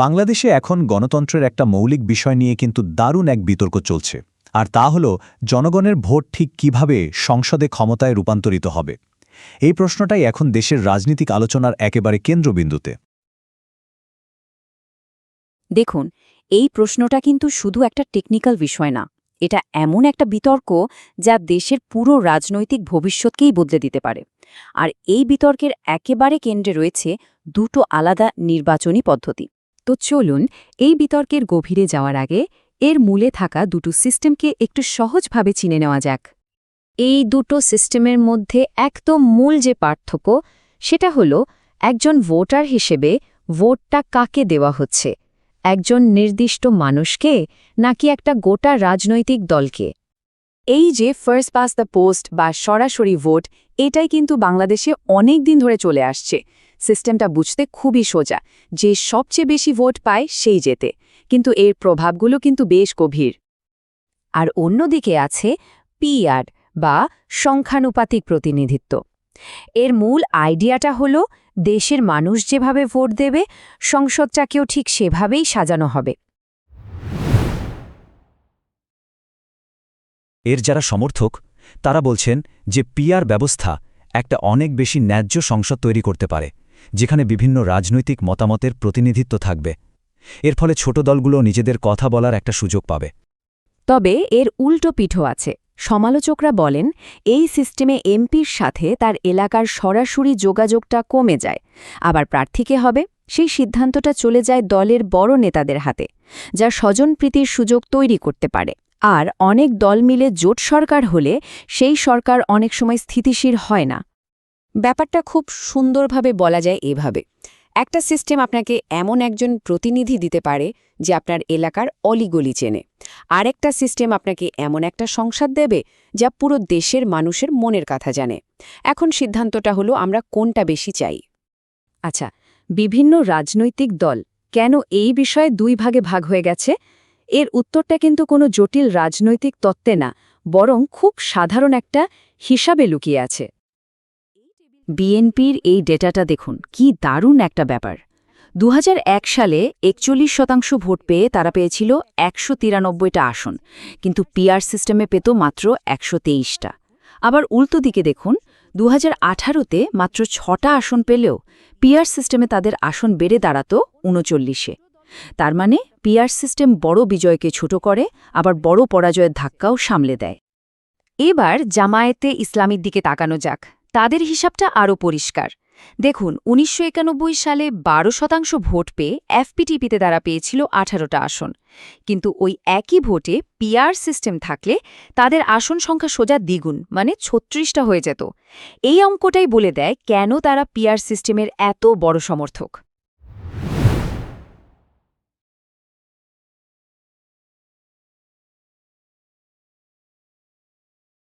বাংলাদেশে এখন গণতন্ত্রের একটা মৌলিক বিষয় নিয়ে কিন্তু দারুণ এক বিতর্ক চলছে। আর তা হল, জনগণের ভোট ঠিক কীভাবে সংসদে ক্ষমতায় রূপান্তরিত হবে? এই প্রশ্নটাই এখন দেশের রাজনীতিক আলোচনার একেবারে কেন্দ্রবিন্দুতে। দেখুন, এই প্রশ্নটা কিন্তু শুধু একটা টেকনিক্যাল বিষয় না। এটা এমন একটা বিতর্ক যা দেশের পুরো রাজনৈতিক ভবিষ্যৎকেই বদলে দিতে পারে। আর এই বিতর্কের একেবারে কেন্দ্রে রয়েছে দুটো আলাদা নির্বাচনী পদ্ধতি। তো চলুন, এই বিতর্কের গভীরে যাওয়ার আগে এর মূলে থাকা দুটো সিস্টেমকে একটু সহজভাবে চিনে নেওয়া যাক। এই দুটো সিস্টেমের মধ্যে একদম মূল যে পার্থক্য, সেটা হলো একজন ভোটার হিসেবে ভোটটা কাকে দেওয়া হচ্ছে? একজন নির্দিষ্ট মানুষকে নাকি একটা গোটা রাজনৈতিক দলকে? এই যে ফার্স্ট পাস দ্য পোস্ট বা সরাসরি ভোট এটাই কিন্তু বাংলাদেশে অনেক দিন ধরে চলে আসছে। সিস্টেমটা বুঝতে খুবই সোজা। যে সবচেয়ে বেশি ভোট পায় সেই যেতে কিন্তু এর প্রভাবগুলো কিন্তু বেশ গভীর। আর অন্যদিকে আছে পিআর বা সংখ্যানুপাতিক প্রতিনিধিত্ব। এর মূল আইডিয়াটা হল, দেশের মানুষ যেভাবে ভোট দেবে, সংসদটাকেও ঠিক সেভাবেই সাজানো হবে। এর যারা সমর্থক তারা বলছেন যে পিআর ব্যবস্থা একটা অনেক বেশি ন্যায্য সংসদ তৈরি করতে পারে, যেখানে বিভিন্ন রাজনৈতিক মতামতের প্রতিনিধিত্ব থাকবে। এর ফলে ছোট দলগুলো নিজেদের কথা বলার একটা সুযোগ পাবে। তবে এর উল্টো পিঠও আছে। সমালোচকরা বলেন, এই সিস্টেমে এমপির সাথে তার এলাকার সরাসরি যোগাযোগটা কমে যায়। আবার প্রার্থীকে হবে, সেই সিদ্ধান্তটা চলে যায় দলের বড় নেতাদের হাতে, যা স্বজনপ্রীতির সুযোগ তৈরি করতে পারে। আর অনেক দল মিলে জোট সরকার হলে সেই সরকার অনেক সময় স্থিতিশীল হয় না। ব্যাপারটা খুব সুন্দরভাবে বলা যায় এভাবে। একটা সিস্টেম আপনাকে এমন একজন প্রতিনিধি দিতে পারে যে আপনার এলাকার অলিগলি চেনে। আরেকটা সিস্টেম আপনাকে এমন একটা সংসদ দেবে যা পুরো দেশের মানুষের মনের কথা জানে। এখন সিদ্ধান্তটা হলো আমরা কোনটা বেশি চাই। আচ্ছা বিভিন্ন রাজনৈতিক দল কেন এই বিষয়ে দুই ভাগে ভাগ হয়ে গেছে? এর উত্তরটা কিন্তু কোনো জটিল রাজনৈতিক তত্ত্বে না, বরং খুব সাধারণ একটা হিসাবে লুকিয়ে আছে। বিএনপির এই ডেটাটা দেখুন, কি দারুণ একটা ব্যাপার। দু হাজার এক সালে একচল্লিশ শতাংশ ভোট পেয়ে তারা পেয়েছিল একশো তিরানব্বইটা আসন, কিন্তু পিআর সিস্টেমে পেত মাত্র একশো তেইশটা। আবার উল্টো দিকে দেখুন দু হাজার মাত্র ছটা আসন পেলেও পিআর সিস্টেমে তাদের আসন বেড়ে দাঁড়াত উনচল্লিশে। তার মানে পিআর সিস্টেম বড় বিজয়কে ছোট করে, আবার বড় পরাজয়ের ধাক্কাও সামলে দেয়। এবার জামায়াতে ইসলামীর দিকে তাকানো যাক। তাদের হিসাবটা আরও পরিষ্কার। দেখুন, উনিশশো একানব্বই সালে বারো শতাংশ ভোট পেয়ে এফপিটিপিতে তারা পেয়েছিল আঠারোটা আসন। কিন্তু ওই একই ভোটে পিআর সিস্টেম থাকলে তাদের আসন সংখ্যা সোজা দ্বিগুণ মানে ছত্রিশটা হয়ে যেত। এই অঙ্কটাই বলে দেয় কেন তারা পিআর সিস্টেমের এত বড় সমর্থক।